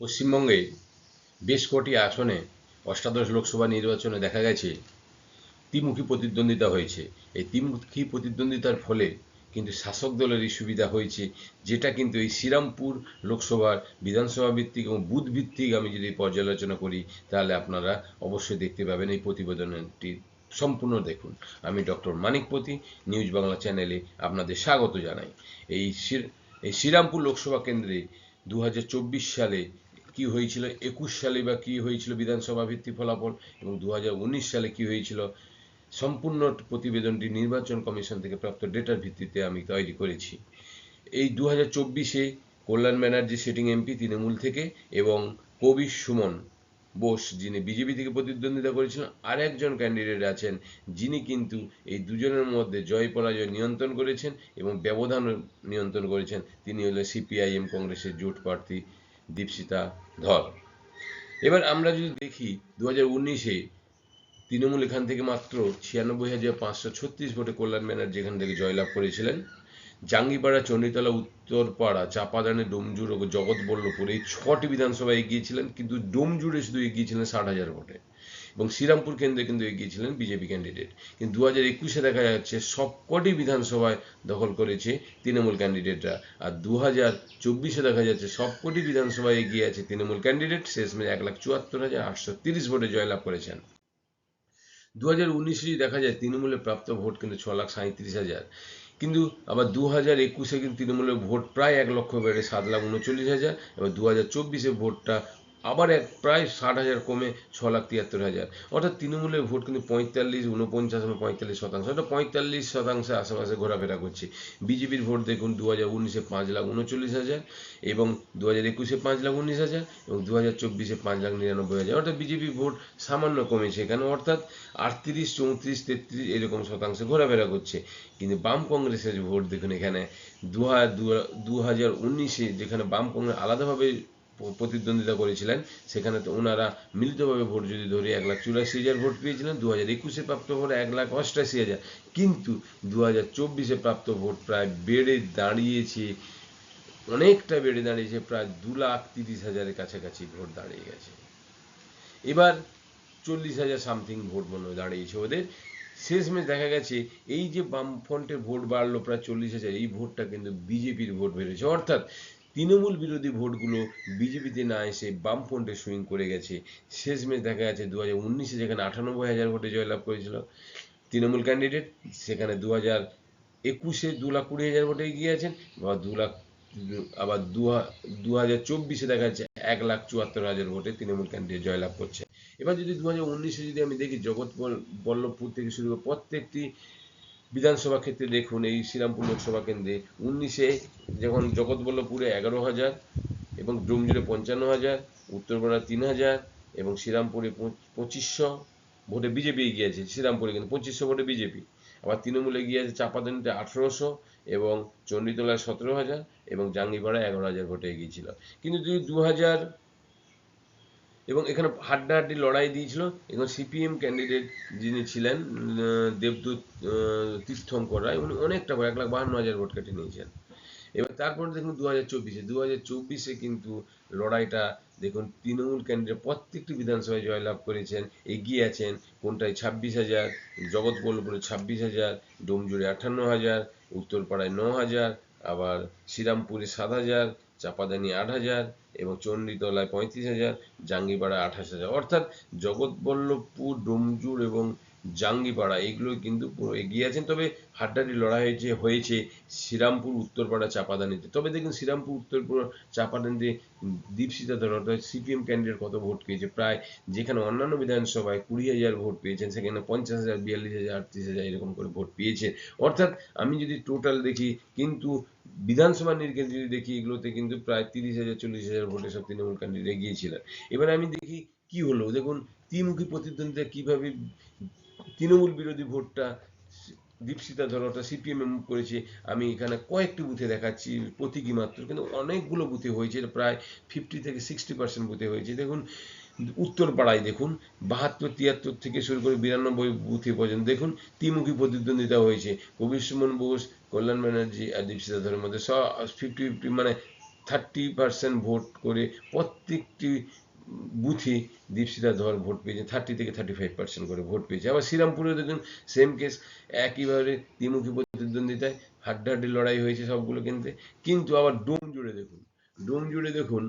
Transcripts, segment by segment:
পশ্চিমবঙ্গে বেশ কটি আসনে অষ্টাদশ লোকসভা নির্বাচনে দেখা গেছে, ত্রিমুখী প্রতিদ্বন্দ্বিতা হয়েছে। এই ত্রিমুখী প্রতিদ্বন্দ্বিতার ফলে কিন্তু শাসক দলেরই সুবিধা হয়েছে, যেটা কিন্তু এই শ্রীরামপুর লোকসভার বিধানসভা ভিত্তিক এবং বুথ ভিত্তিক আমি যদি পর্যালোচনা করি, তাহলে আপনারা অবশ্যই দেখতে পাবেন এই প্রতিবেদনটি। সম্পূর্ণ দেখুন। আমি ডক্টর মানিকপতি, নিউজ বাংলা চ্যানেলে আপনাদের স্বাগত জানাই। এই এই শ্রীরামপুর লোকসভা কেন্দ্রে দু হাজার চব্বিশ সালে কি হয়েছিল, একুশ সালে বা কি হয়েছিল বিধানসভা ভিত্তিক ফলাফল এবং দু হাজার উনিশ সালে কি হয়েছিল, সম্পূর্ণ প্রতিবেদনটি নির্বাচন কমিশন থেকে প্রাপ্ত ডেটার ভিত্তিতে আমি তৈরি করেছি। এই দু হাজার চব্বিশে কল্যাণ ব্যানার্জি সিটিং এমপি তৃণমূল থেকে এবং কবি সুমন বোস, যিনি বিজেপি থেকে প্রতিদ্বন্দ্বিতা করেছিলেন আর একজন ক্যান্ডিডেট আছেন, যিনি কিন্তু এই দুজনের মধ্যে জয় পরাজয় নিয়ন্ত্রণ করেছেন এবং ব্যবধান নিয়ন্ত্রণ করেছেন। তিনি হলেন সিপিআইএম কংগ্রেসের জোট প্রার্থী দীপশিতা ধর। এবার আমরা যদি দেখি দু হাজার উনিশে তৃণমূল এখান থেকে মাত্র ছিয়ানব্বই হাজার পাঁচশো ছত্রিশ ভোটে কল্যাণ ব্যানার্জি এখান থেকে জয়লাভ করেছিলেন। জাঙ্গিপাড়া, চণ্ডীতলা, উত্তরপাড়া, চাপাদানে, ডোমজুর ও জগৎবল্লপুর এই ছটি বিধানসভায় এগিয়েছিলেন, কিন্তু ডোমজুড়ে শুধু এগিয়েছিলেন ষাট হাজার ভোটে। এবং শ্রীরামপুর কেন্দ্রে কিন্তু এগিয়েছিলেন বিজেপি ক্যান্ডিডেট কিন্তু দু হাজার একুশে দেখা যাচ্ছে সবকটি বিধানসভায় দখল করেছে তৃণমূল ক্যান্ডিডেটরা আর দু হাজার চব্বিশে দেখা যাচ্ছে সবকটি বিধানসভায় এগিয়ে আছে তৃণমূল ক্যান্ডিডেট শেষমেশ এক লাখ চুয়াত্তর হাজার আটশো তিরিশ ভোটে জয়লাভ করেছেন। দু হাজার উনিশে দেখা যায় তৃণমূলের প্রাপ্ত ভোট কিন্তু ছ লাখ সাঁত্রিশ হাজার। কিন্তু আবার দু হাজার একুশে কিন্তু তৃণমূলের ভোট প্রায় এক লক্ষ বেড়ে সাত লাখ উনচল্লিশ হাজার। এবার দু হাজার চব্বিশে ভোটটা আবার এক প্রায় ষাট হাজার কমে ছ লাখ তিয়াত্তর হাজার। অর্থাৎ তৃণমূলের ভোট কিন্তু পঁয়তাল্লিশ উনপঞ্চাশ এবং পঁয়তাল্লিশ শতাংশ। অর্থাৎ পঁয়তাল্লিশ শতাংশের আশেপাশে ঘোরাফেরা করছে। বিজেপির ভোট দেখুন, দু হাজার উনিশে পাঁচ লাখ উনচল্লিশ হাজার এবং দু হাজার একুশে পাঁচ লাখ উনিশ হাজার এবং দু হাজার চব্বিশে পাঁচ লাখ নিরানব্বই হাজার। অর্থাৎ বিজেপি ভোট সামান্য কমেছে এখানে। অর্থাৎ আটত্রিশ, চৌত্রিশ, তেত্রিশ এরকম শতাংশে ঘোরাফেরা করছে। কিন্তু বাম কংগ্রেসের ভোট দেখুন এখানে। দু হাজার দু হাজার উনিশে যেখানে বাম কংগ্রেস আলাদাভাবে প্রতিদ্বন্দ্বিতা করেছিলেন, সেখানে তো ওনারা মিলিতভাবে ভোট যদি ধরি এক লাখ চুরাশি হাজার ভোট পেয়েছিলেন, দু হাজার একুশে প্রাপ্ত ভোট এক লাখ অষ্টাশি হাজার। কিন্তু দু হাজার চব্বিশে প্রাপ্ত ভোট প্রায় বেড়ে দাঁড়িয়েছে, অনেকটা বেড়ে দাঁড়িয়েছে, প্রায় দু লাখ তিরিশ হাজারের কাছাকাছি ভোট দাঁড়িয়ে গেছে। এবার চল্লিশ হাজার সামথিং ভোট মনে দাঁড়িয়েছে ওদের। শেষমেশ দেখা গেছে, এই যে বামফ্রন্টের ভোট বাড়লো প্রায় চল্লিশ হাজার, এই ভোটটা কিন্তু বিজেপির ভোট বেড়েছে। অর্থাৎ তৃণমূল বিরোধী ভোটগুলো বিজেপিতে না এসে বামফ্রন্টে সুইং করে গেছে। শেষমেশ দেখা গেছে দু হাজার উনিশে যেখানে আটানব্বই হাজার ভোটে জয়লাভ করেছিল তৃণমূল ক্যান্ডিডেট সেখানে দু হাজার একুশে দু লাখ কুড়ি হাজার ভোটে এগিয়ে আছেন বা দু লাখ আবার দু হাজার চব্বিশে দেখা যাচ্ছে এক লাখ চুয়াত্তর হাজার ভোটে তৃণমূল ক্যান্ডিডেট জয়লাভ করছে। এবার যদি দু হাজার উনিশে যদি আমি দেখি জগৎ বল- বল্লভপুর থেকে শুরু করে প্রত্যেকটি বিধানসভা ক্ষেত্রে দেখুন, এই শ্রীরামপুর লোকসভা কেন্দ্রে উনিশে যখন জগৎবল্লভপুরে এগারো হাজার এবং ডোমজুড়ে পঞ্চান্ন হাজার উত্তরপাড়া তিন হাজার এবং শ্রীরামপুরে পঁচ- পঁচিশশো ভোটে বিজেপি এগিয়ে আছে, শ্রীরামপুরে কিন্তু পঁচিশশো ভোটে বিজেপি। আবার তৃণমূলে এগিয়ে আছে চাপাদানিতে আঠেরোশো এবং চণ্ডীতলায় সতেরো হাজার এবং জাঙ্গিপাড়ায় এগারো হাজার ভোটে এগিয়েছিল কিন্তু যদি দু হাজার এবং এখানে হাড্ডাহাড্ডি লড়াই দিয়েছিল। এবং সিপিএম ক্যান্ডিডেট যিনি ছিলেন দেবদূত তীর্থঙ্কর রায়, উনি অনেকটা এক লাখ বাহান্ন হাজার ভোট কেটে নিয়েছেন। এবার তারপরে দেখুন দু হাজার চব্বিশে দু হাজার চব্বিশে কিন্তু লড়াইটা দেখুন তৃণমূল কেন্দ্রে প্রত্যেকটি বিধানসভায় জয়লাভ করেছেন, এগিয়ে আছেন, কোনটায় ছাব্বিশ হাজার, জগৎবল্লভপুরে ছাব্বিশ হাজার, ডোমজুড়ে আটান্ন হাজার, উত্তরপাড়ায় ন হাজার, আবার শ্রীরামপুরে সাত হাজার, চাপাদানি আট হাজার এবং চণ্ডীতলায় পঁয়ত্রিশ হাজার, জাঙ্গিপাড়া আঠাশ হাজার। অর্থাৎ জগৎবল্লভপুর, ডোমজুর এবং জাঙ্গিপাড়া এগুলো কিন্তু পুরো এগিয়ে আছেন। তবে হাড্ডাহাড্ডি লড়াই হয়েছে হয়েছে শ্রীরামপুর, উত্তরপাড়া, চাপাদানিতে। তবে দেখুন, শ্রীরামপুর, উত্তরপাড়া, চাপাদানিতে দীপশিতা ধর অর্থাৎ সিপিএম ক্যান্ডিডেট কত ভোট পেয়েছে? প্রায় যেখানে অন্যান্য বিধানসভায় কুড়ি হাজার ভোট পেয়েছেন, সেখানে পঞ্চাশ হাজার, বিয়াল্লিশ হাজার, আটত্রিশ হাজার এরকম করে ভোট পেয়েছেন। অর্থাৎ আমি যদি টোটাল দেখি, কিন্তু বিধানসভা নিরিখে যদি দেখি, এগুলোতে কিন্তু প্রায় তিরিশ হাজার, চল্লিশ হাজার ভোটে সব তৃণমূল ক্যান্ডিডেট এগিয়েছিলেন। এবার আমি দেখি কি হলো। দেখুন, ত্রিমুখী প্রতিদ্বন্দ্বিতা কীভাবে তৃণমূল বিরোধী ভোটটা দীপশিতা অর্থাৎ সিপিএম করেছে, আমি এখানে কয়েকটি বুথে দেখাচ্ছি, প্রতীকী মাত্র, কিন্তু অনেকগুলো বুথে হয়েছে প্রায় ফিফটি থেকে সিক্সটি পার্সেন্ট বুথে হয়েছে। দেখুন, উত্তরপাড়ায় দেখুন, বাহাত্তর, তিয়াত্তর থেকে শুরু করে বিরানব্বই বুথে পর্যন্ত, দেখুন, ত্রিমুখী প্রতিদ্বন্দ্বিতা হয়েছে। কবির সুমন বোস কল্যাণ ব্যানার্জি আর দীপশিতা ধরের মধ্যে সব ফিফটি ফিফটি মানে থার্টি পার্সেন্ট ভোট করে প্রত্যেকটি বুথে দীপশিতা ধর ভোট পেয়েছে থার্টি থেকে থার্টি ফাইভ পার্সেন্ট করে ভোট পেয়েছে। আবার শ্রীরামপুরে দেখুন সেম কেস একইভাবে দ্বিমুখী প্রতিদ্বন্দ্বিতায় হাড্ডাহাড্ডি লড়াই হয়েছে সবগুলো কিন্তু কিন্তু আবার ডোম জুড়ে দেখুন ডোম জুড়ে দেখুন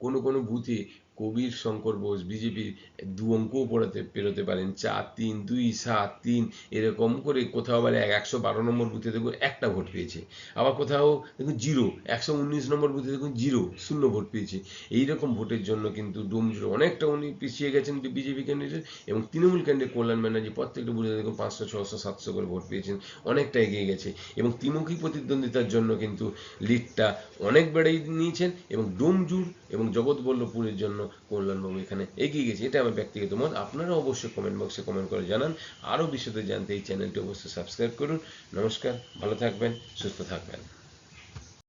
কোনো কোনো বুথে কবির শঙ্কর বোস বিজেপির দু অঙ্কও পড়াতে, পেরোতে পারেন। চার, তিন, দুই, সাত, তিন, এরকম করে কোথাও আবার এক, একশো বারো নম্বর বুথে দেখুন একটা ভোট পেয়েছে। আবার কোথাও দেখুন জিরো, একশো উনিশ নম্বর বুথে দেখুন জিরো, শূন্য ভোট পেয়েছে। এইরকম ভোটের জন্য কিন্তু ডোম জুড়ে অনেকটা উনি পিছিয়ে গেছেন বিজেপি ক্যান্ডিডেট এবং তৃণমূল ক্যান্ডিডেট কল্যাণ ব্যানার্জি প্রত্যেকটা বুথে দেখুন পাঁচশো, ছশো, সাতশো করে ভোট পেয়েছেন। অনেকটা এগিয়ে গেছে এবং ত্রিমুখী প্রতিদ্বন্দ্বিতার জন্য কিন্তু লিডটা অনেক বেড়েই নিয়েছেন এবং ডোমজুর এবং জগৎবল্লভপুরের জন্য কল্যাণবাবু এখানে এগিয়ে গেছে। এটা আমার ব্যক্তিগত মত। আপনারা অবশ্যই কমেন্ট বক্সে কমেন্ট করে জানান। আরও বিশদে জানতে এই চ্যানেলটি অবশ্যই সাবস্ক্রাইব করুন। নমস্কার, ভালো থাকবেন, সুস্থ থাকবেন।